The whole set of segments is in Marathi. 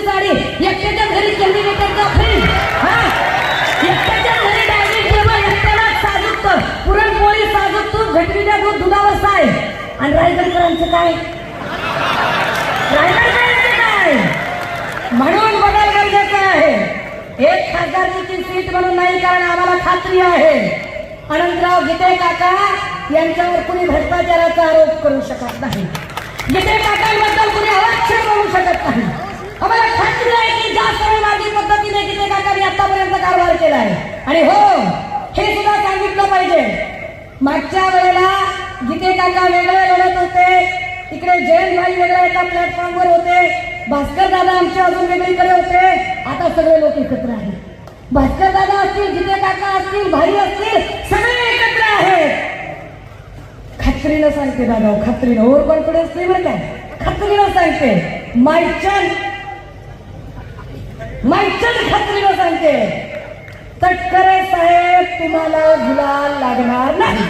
तुमची साडी? एकट्याच्या घरी जनरेटरचा फ्रीज पुरणपोळी साजूक तूप घटविल्या दूध दुधावर साय. आणि रायगडकरांचं काय? रायगडकरांचं काय? म्हणून बदल गरजेचं आहे. एक खासदारची सीट म्हणून नाही कारण आम्हाला खात्री आहे. अनंतराव गीते काका यांच्यावर कुणी भ्रष्टाचाराचा आरोप करू शकत नाही. गीते काकांबद्दल कुणी अवश्य करू शकत नाही. आम्हाला खात्री आहे की जास्त मार्गी पद्धतीने गीते काकांनी आतापर्यंत कारभार केला आहे आणि हो हे सुद्धा सांगितलं पाहिजे. मागच्या वेळेला गीते काका वेगळे लढत होते. तिकडे जयंत भाई वेगळ्या एका प्लॅटफॉर्मवर होते. भास्कर दादा आमच्या अजून वेगळीकडे होते. आता सगळे लोक एकत्र आहेत. भास्कर दादा असतील जिथे काका असतील भाई असतील सगळे एकत्र आहेत. खात्रीनं सांगते दादा खात्रीनं. ओव्हर कॉन्फिडन्स नाही बरं काय खात्रीनं सांगते. मायचन मायचन खात्रीनं सांगते तटकरे साहेब तुम्हाला गुलाल लागणार नाही.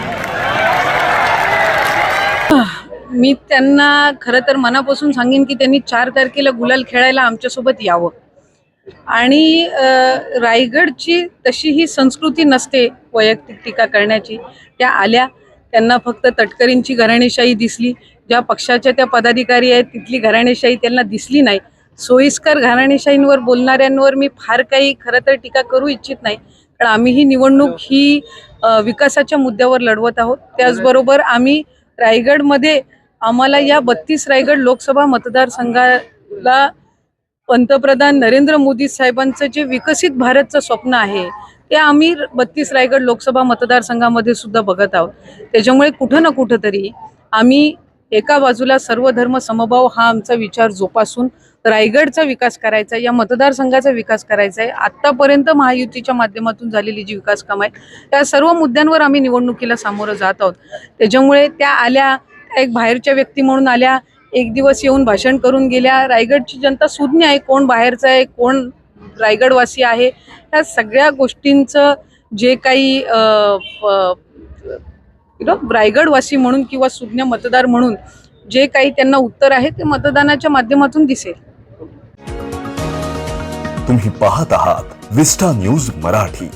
मी त्यांना खरं तर मनापासून सांगेन की त्यांनी चार तारखेला गुलाल खेळायला आमच्यासोबत यावं. आणि रायगडची तशी ही संस्कृती नसते वैयक्तिक टीका करण्याची. त्या आल्या त्यांना फक्त तटकरींची घराणेशाही दिसली. ज्या पक्षाच्या त्या पदाधिकारी आहेत तिथली घराणेशाही त्यांना दिसली नाही. सोयीस्कर घराणेशाहींवर बोलणाऱ्यांवर मी फार काही खरं तर टीका करू इच्छित नाही. कारण आम्ही ही निवडणूक ही. अ, विकासाच्या मुद्द्यावर लढवत आहोत. त्याचबरोबर आम्ही रायगडमध्ये आम्हाला या बत्तीस रायगड लोकसभा मतदारसंघाला पंतप्रधान नरेंद्र मोदी साहेबांचं जे विकसित भारतचं स्वप्न आहे ते आम्ही बत्तीस रायगड लोकसभा मतदारसंघामध्ये सुद्धा बघत आहोत. त्याच्यामुळे कुठं ना कुठं तरी आम्ही एका बाजूला सर्व धर्म समभाव हा आमचा विचार जोपासून रायगडचा विकास करायचा आहे, या मतदारसंघाचा विकास करायचा आहे. आत्तापर्यंत महायुतीच्या माध्यमातून झालेली जी विकास कामं आहे त्या सर्व मुद्द्यांवर आम्ही निवडणुकीला सामोरं जात आहोत. त्याच्यामुळे त्या आल्या एक बाहेरच्या व्यक्ती म्हणून आल्या एक दिवस येऊन भाषण करून गेल्या. रायगडची जनता सुज्ञ आहे कोण बाहेरचं आहे कोण रायगडवासी आहे. ह्या सगळ्या गोष्टींचं जे काही यु नो रायगडवासी म्हणून किंवा सुज्ञ मतदार म्हणून जे काही त्यांना उत्तर आहे ते मतदानाच्या माध्यमातून दिसेल. तुम्ही पाहत आहात विस्टा न्यूज मराठी.